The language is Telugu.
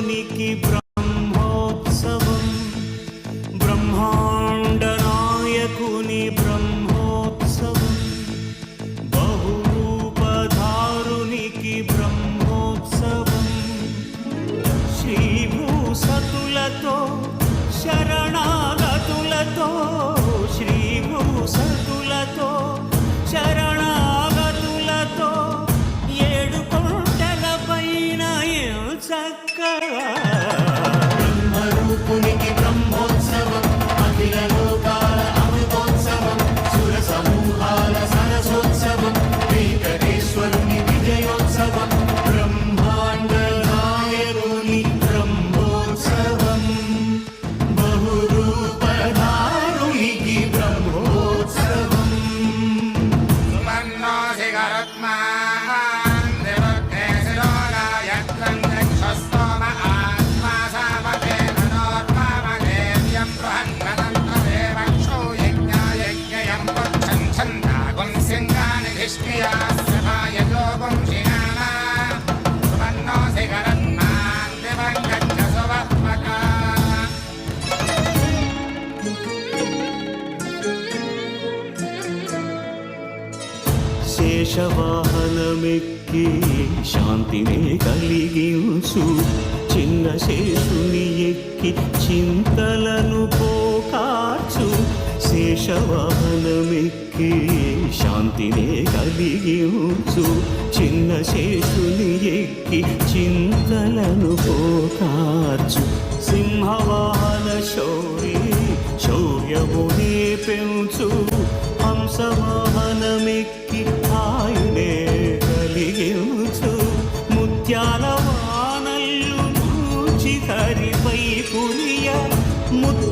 దేవునికి బ్రహ్మోత్సవం. బ్రహ్మాండ నాయకుని బ్రహ్మోత్సవం. బహురూపధారునికి బ్రహ్మోత్సవం. శివు సతులతో శరణాగతులతో श्रीगरुत्मा శేషవాహనమెక్కి శాంతినే కలిగించు. చిన్న శేషుని ఎక్కి చింతలను పోకాచు శేషవాహనమెక్కి శాంతినే కలిగించు. చిన్న శేషుని ఎక్కి చింతలను పోకాచు సింహవాహన పెంచు హంసవాహనమెక్కి ఆయనే కలిగించు ముత్యాల వానల్లు మూచి హరిపై ముత్య